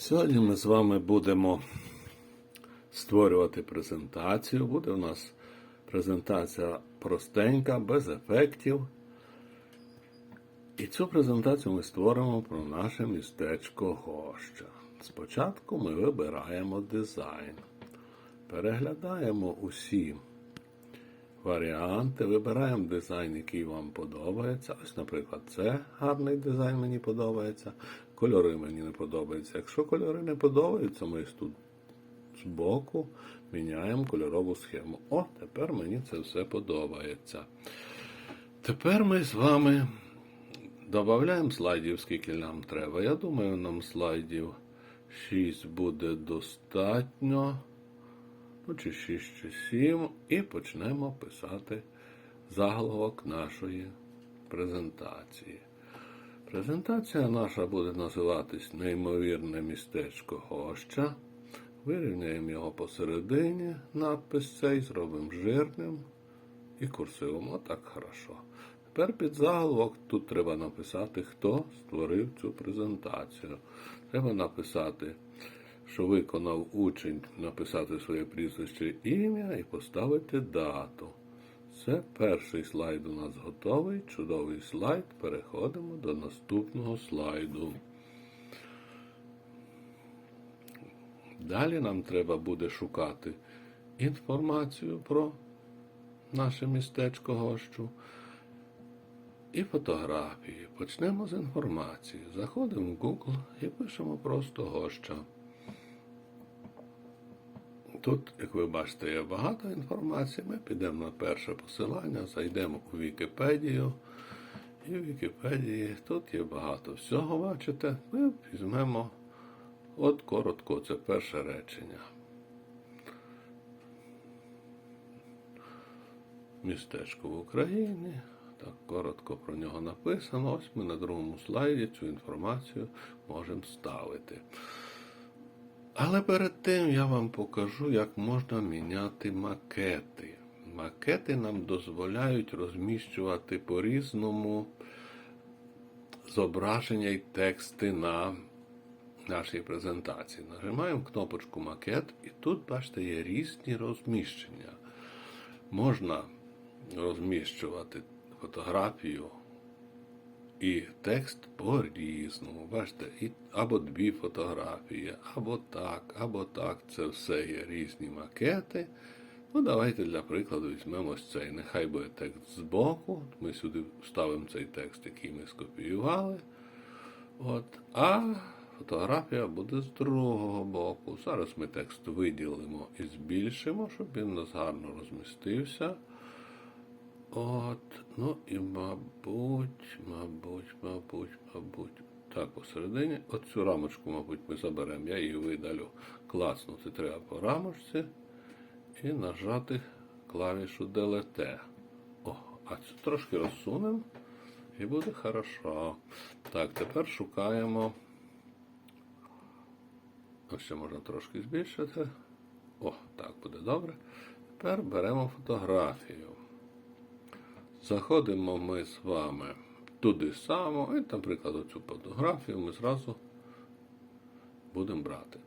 Сьогодні ми з вами будемо створювати презентацію. Буде у нас презентація простенька, без ефектів. І цю презентацію ми створимо про наше містечко Гоща. Спочатку ми вибираємо дизайн, переглядаємо усі варіанти, вибираємо дизайн, який вам подобається. Ось, наприклад, це гарний дизайн мені подобається. Кольори мені не подобаються. Якщо кольори не подобаються, ми тут збоку міняємо кольорову схему. О, тепер мені це все подобається. Тепер ми з вами додаємо слайдів, скільки нам треба. Я думаю, нам слайдів 6 буде достатньо. Ну, чи 6, чи 7. І почнемо писати заголовок нашої презентації. Презентація наша буде називатись Неймовірне містечко Гоща. Вирівняємо його посередині, надпис цей зробимо жирним і курсивом. Отак хорошо. Тепер під заголовок тут треба написати, хто створив цю презентацію. Треба написати, що виконав учень, написати своє прізвище ім'я і поставити дату. Це перший слайд у нас готовий. Чудовий слайд. Переходимо до наступного слайду. Далі нам треба буде шукати інформацію про наше містечко Гощу і фотографії. Почнемо з інформації. Заходимо в Google і пишемо просто Гоща. Тут, як ви бачите, є багато інформації. Ми підемо на перше посилання, зайдемо у Вікіпедію. І в Вікіпедії тут є багато всього, бачите. Ми візьмемо от коротко, це перше речення. Містечко в Україні. Так, коротко про нього написано. Ось ми на другому слайді цю інформацію можемо ставити. Але перед тим я вам покажу, як можна міняти макети. Макети нам дозволяють розміщувати по-різному зображення і тексти на нашій презентації. Нажимаємо кнопочку макет, і тут, бачите, є різні розміщення. Можна розміщувати фотографію і текст по-різному. Бачите, і, або дві фотографії, або так, або так. Це все є різні макети. Ну, давайте для прикладу візьмемо ось цей. Нехай буде текст збоку. Ми сюди вставимо цей текст, який ми скопіювали. От. А фотографія буде з другого боку. Зараз ми текст виділимо і збільшимо, щоб він у нас гарно розмістився. От, ну і, мабуть, мабуть, мабуть, мабуть. Так, посередині. Оцю рамочку, мабуть, ми заберемо. Я її видалю. Клацнути треба по рамочці і нажати клавішу Delete. О, а цю трошки розсунемо і буде хорошо. Так, тепер шукаємо. Ось ще можна трошки збільшити. О, так буде добре. Тепер беремо фотографію. Заходимо ми з вами туди само, і, наприклад, оцю фотографію ми зразу будемо брати.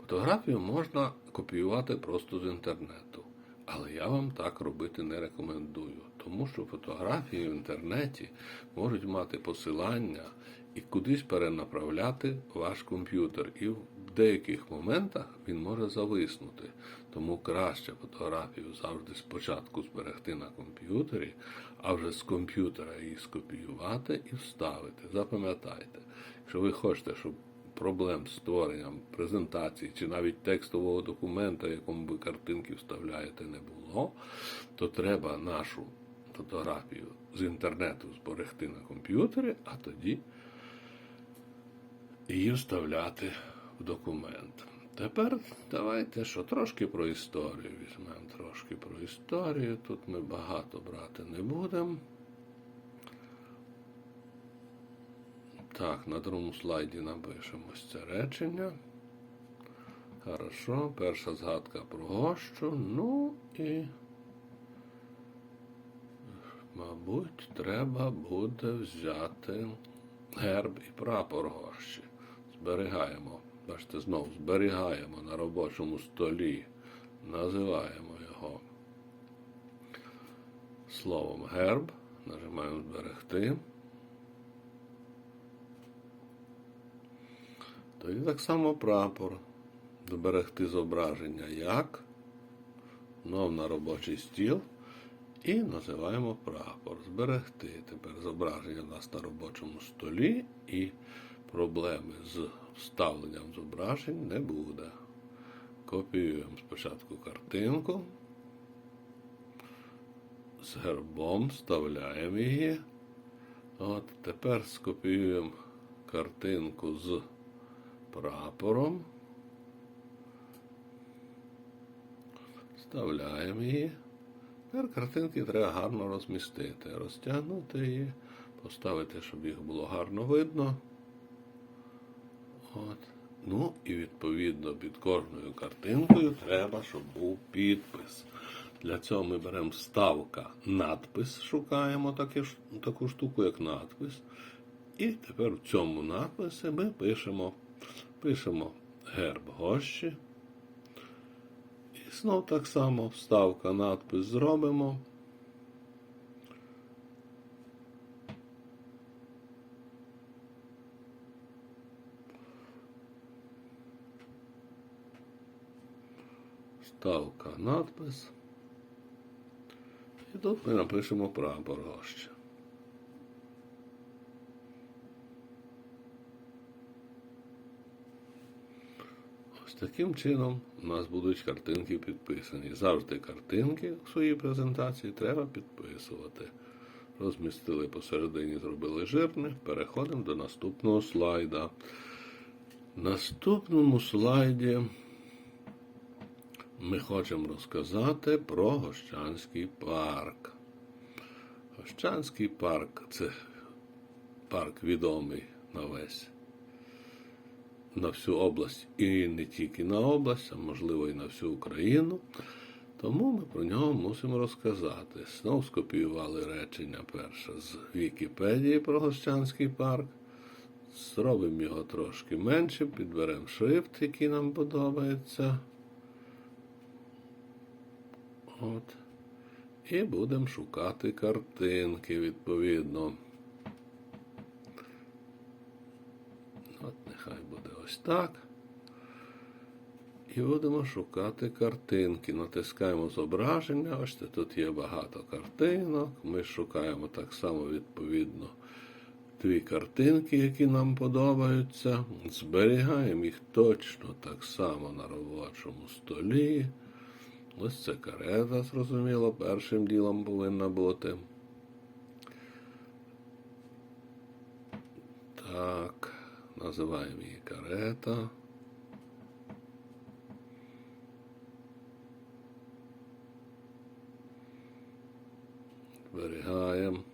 Фотографію можна копіювати просто з інтернету, але я вам так робити не рекомендую, тому що фотографії в інтернеті можуть мати посилання і кудись перенаправляти ваш комп'ютер. І в деяких моментах він може зависнути. Тому краще фотографію завжди спочатку зберегти на комп'ютері, а вже з комп'ютера її скопіювати і вставити. Запам'ятайте, якщо ви хочете, щоб проблем з створенням презентації чи навіть текстового документа, якому ви картинки вставляєте, не було, то треба нашу фотографію з інтернету зберегти на комп'ютері, а тоді її вставляти документ. Тепер давайте що трошки про історію візьмемо трошки про історію. Тут ми багато брати не будемо. Так, на другому слайді напишемось це речення. Хорошо, перша згадка про гощу. Ну і, мабуть, треба буде взяти герб і прапор гощі. Зберігаємо Бачите, знову зберігаємо на робочому столі, називаємо його словом герб, нажимаємо зберегти. Тоді так само прапор. Зберегти зображення як. Знов на робочий стіл. І називаємо прапор. Зберегти. Тепер зображення у нас на робочому столі і проблеми з вставленням зображень не буде. Копіюємо спочатку картинку. З гербом вставляємо її. От тепер скопіюємо картинку з прапором. Вставляємо її. Тепер картинки треба гарно розмістити, розтягнути її, поставити, щоб їх було гарно видно. От. Ну і відповідно під кожною картинкою треба, щоб був підпис. Для цього ми беремо вставка надпис, шукаємо таке, таку штуку, як надпис. І тепер в цьому надписі ми пишемо, пишемо герб гощі. І знов так само вставка надпис зробимо. Ставка надпис. І тут ми напишемо прапор гоща. Ось таким чином у нас будуть картинки підписані. Завжди картинки у своїй презентації треба підписувати. Розмістили посередині, зробили жирне. Переходимо до наступного слайда. В наступному слайді ми хочемо розказати про Гощанський парк. Гощанський парк це парк відомий на весь на всю область і не тільки на область, а можливо і на всю Україну. Тому ми про нього мусимо розказати. Знов скопіювали речення перше з Вікіпедії про Гощанський парк. Зробимо його трошки менше, підберемо шрифт, який нам подобається. От. І будемо шукати картинки відповідно. От нехай буде ось так. І будемо шукати картинки. Натискаємо зображення. Ось тут є багато картинок. Ми шукаємо так само відповідно дві картинки, які нам подобаються. Зберігаємо їх точно так само на робочому столі. Ось це карета, зрозуміло, першим ділом повинна бути. Так, називаємо її карета. Зберігаємо.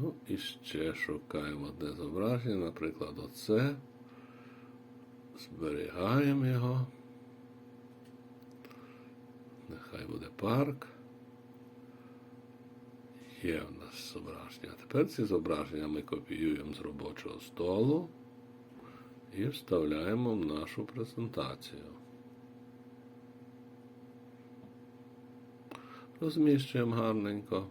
Ну і ще шукаємо одне зображення, наприклад, оце. Зберігаємо його. Нехай буде парк. Є в нас зображення. Тепер ці зображення ми копіюємо з робочого столу і вставляємо в нашу презентацію. Розміщуємо гарненько.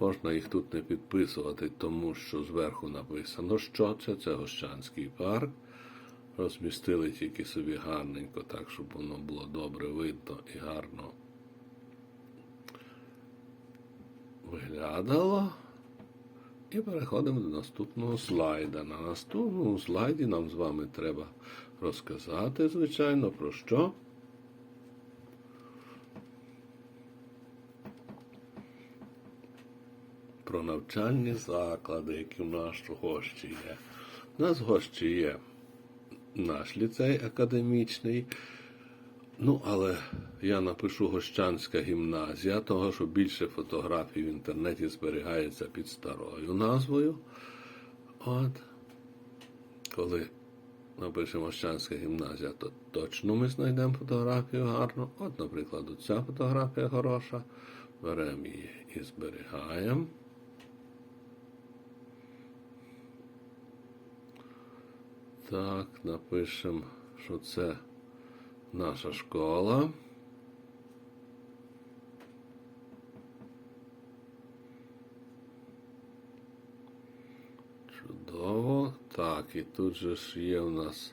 Можна їх тут не підписувати, тому що зверху написано, що це, це Гощанський парк. Розмістили тільки собі гарненько, так, щоб воно було добре видно і гарно виглядало. І переходимо до наступного слайда. На наступному слайді нам з вами треба розказати, звичайно, про що. Про навчальні заклади, які в нас в гощі є. У нас гощі є наш ліцей академічний. Ну, але я напишу Гощанська гімназія, того, що більше фотографій в інтернеті зберігається під старою назвою. От. Коли напишемо Гощанська гімназія, то точно ми знайдемо фотографію гарну. От, наприклад, ця фотографія хороша. Беремо її і зберігаємо. Так, напишемо, що це наша школа. Чудово. Так, і тут же ж є у нас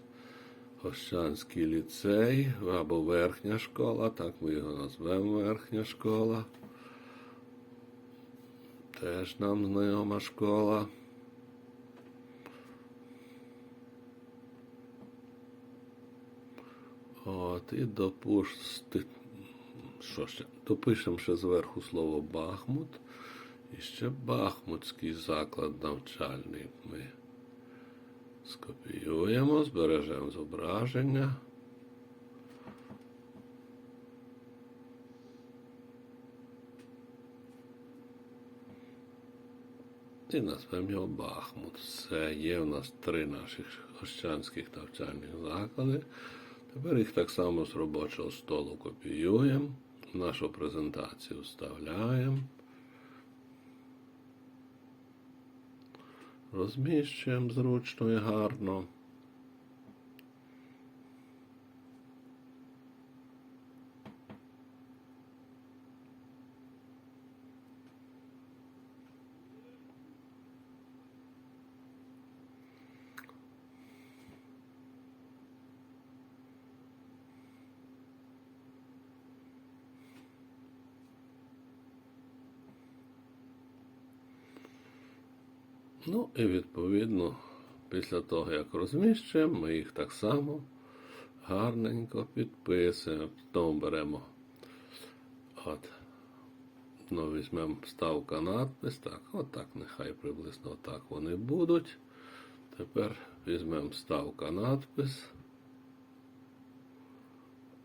Ощанський ліцей або верхня школа, так ми його назвемо верхня школа. Теж нам знайома школа. От, і допусти. Що ще? Допишемо ще зверху слово Бахмут. І ще Бахмутський заклад навчальний ми скопіюємо, збережемо зображення. І назвемо його Бахмут. Все, є в нас три наших ощанських навчальних заклади. Тепер їх так само з робочого столу копіюємо, в нашу презентацію вставляємо. Розміщуємо зручно і гарно. Ну і відповідно, після того, як розміщуємо, ми їх так само гарненько підписуємо. Знову беремо, от, ну, візьмемо вставка надпис. Так, отак, нехай приблизно отак вони будуть. Тепер візьмемо вставка надпис.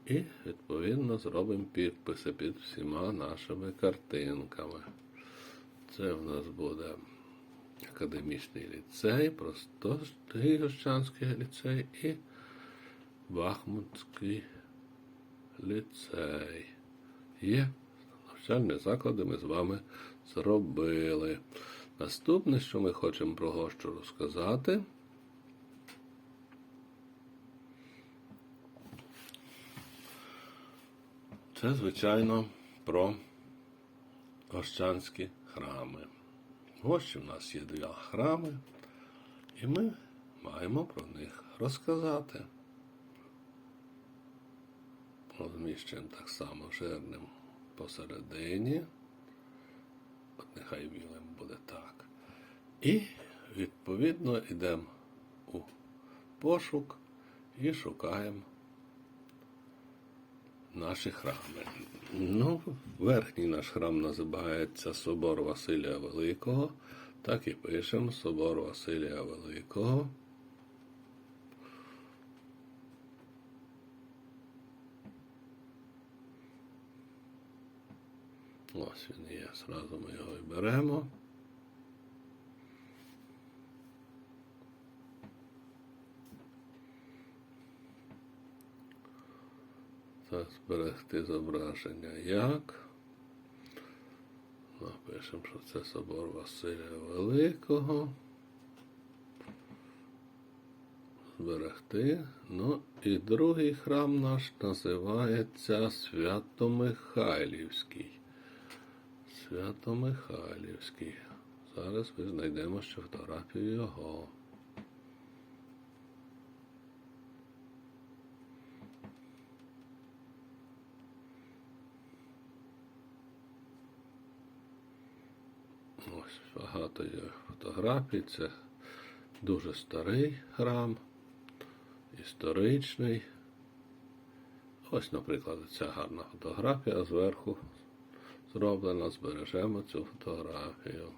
І відповідно зробимо підписи під всіма нашими картинками. Це в нас буде академічний ліцей, простий Гощанський ліцей і Бахмутський ліцей. Є навчальні заклади ми з вами зробили. Наступне, що ми хочемо про Гощу розказати. Це, звичайно, про Гощанські храми. Гощі в нас є два храми, і ми маємо про них розказати. Розміщуємо так само жирним посередині. От нехай білим буде так. І, відповідно, йдемо у пошук і шукаємо наші храми. Ну, верхній наш храм називається Собор Василія Великого. Так і пишемо Собор Василія Великого. Ось він є, зразу ми його і беремо. Так, зберегти зображення як. Напишемо, що це собор Василія Великого. Зберегти. Ну і другий храм наш називається Свято-Михайлівський. Свято-Михайлівський. Зараз ми знайдемо ще фотографію його. Ось багато є фотографій. Це дуже старий храм, історичний. Ось, наприклад, ця гарна фотографія зверху зроблена. Збережемо цю фотографію.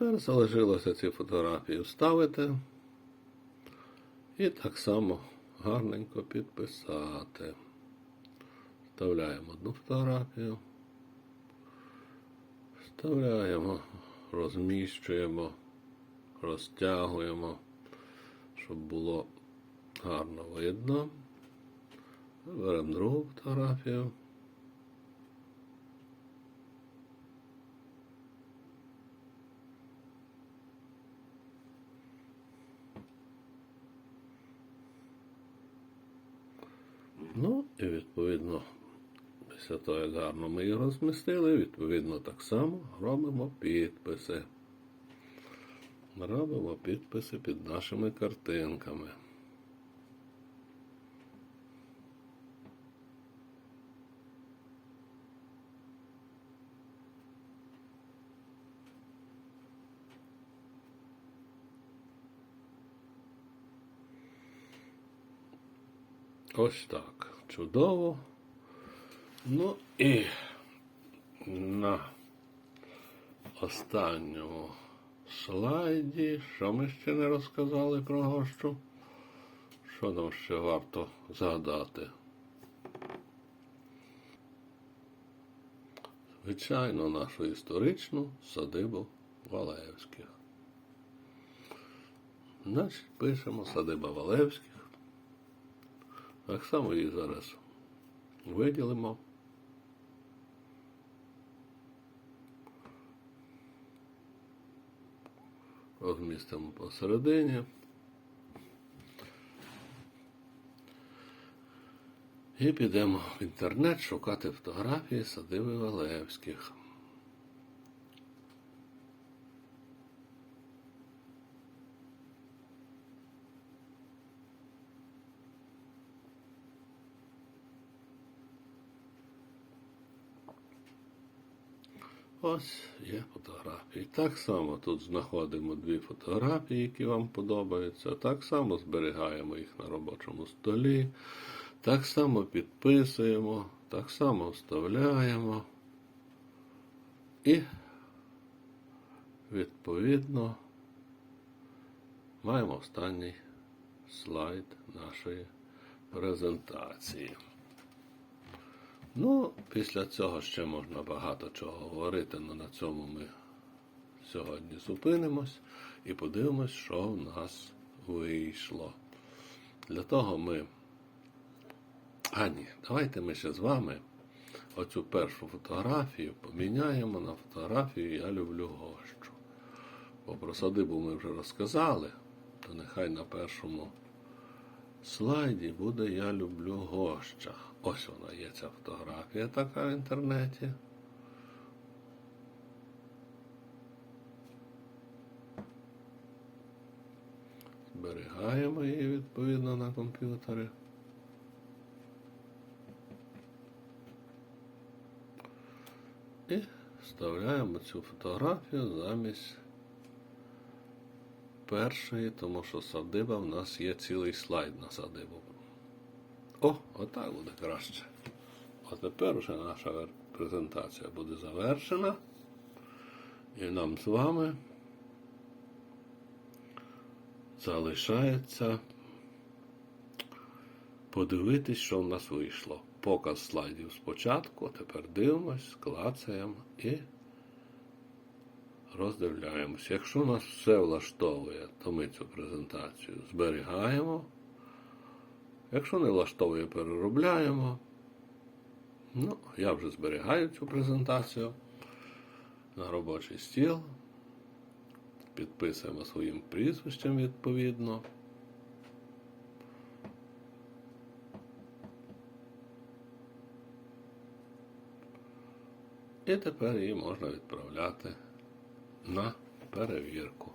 Тепер залишилося ці фотографії вставити і так само гарненько підписати. Вставляємо одну фотографію, вставляємо, розміщуємо, розтягуємо, щоб було гарно видно. Беремо другу фотографію. Ну, і відповідно, після того, як гарно ми її розмістили, відповідно, так само робимо підписи. Робимо підписи під нашими картинками. Ось так. Чудово. Ну і на останньому слайді, що ми ще не розказали про гощу? Що нам ще варто згадати? Звичайно, нашу історичну садибу Валеївських. Значить, пишемо садиба Валеївських. Так само її зараз виділимо. Розмістимо посередині. І підемо в інтернет шукати фотографії садиби Валеївських. Ось є фотографії. Так само тут знаходимо дві фотографії, які вам подобаються. Так само зберігаємо їх на робочому столі. Так само підписуємо, так само вставляємо. І відповідно маємо останній слайд нашої презентації. Ну, після цього ще можна багато чого говорити, але на цьому ми сьогодні зупинимось і подивимось, що в нас вийшло. Для того ми. А ні, давайте ми ще з вами оцю першу фотографію поміняємо на фотографію Я люблю гощу. Бо про садибу ми вже розказали, то нехай на першому слайді буде Я люблю гоща. Ось вона є ця фотографія така в інтернеті. Зберігаємо її відповідно на комп'ютері. І вставляємо цю фотографію замість першої, тому що садиба в нас є цілий слайд на садибу. О, отак буде краще. А тепер вже наша презентація буде завершена. І нам з вами залишається подивитись, що в нас вийшло. Показ слайдів спочатку, тепер дивимось, клацаємо і роздивляємось. Якщо нас все влаштовує, то ми цю презентацію зберігаємо. Якщо не влаштовує, переробляємо. Ну, я вже зберігаю цю презентацію на робочий стіл. Підписуємо своїм прізвищем відповідно. І тепер її можна відправляти на перевірку.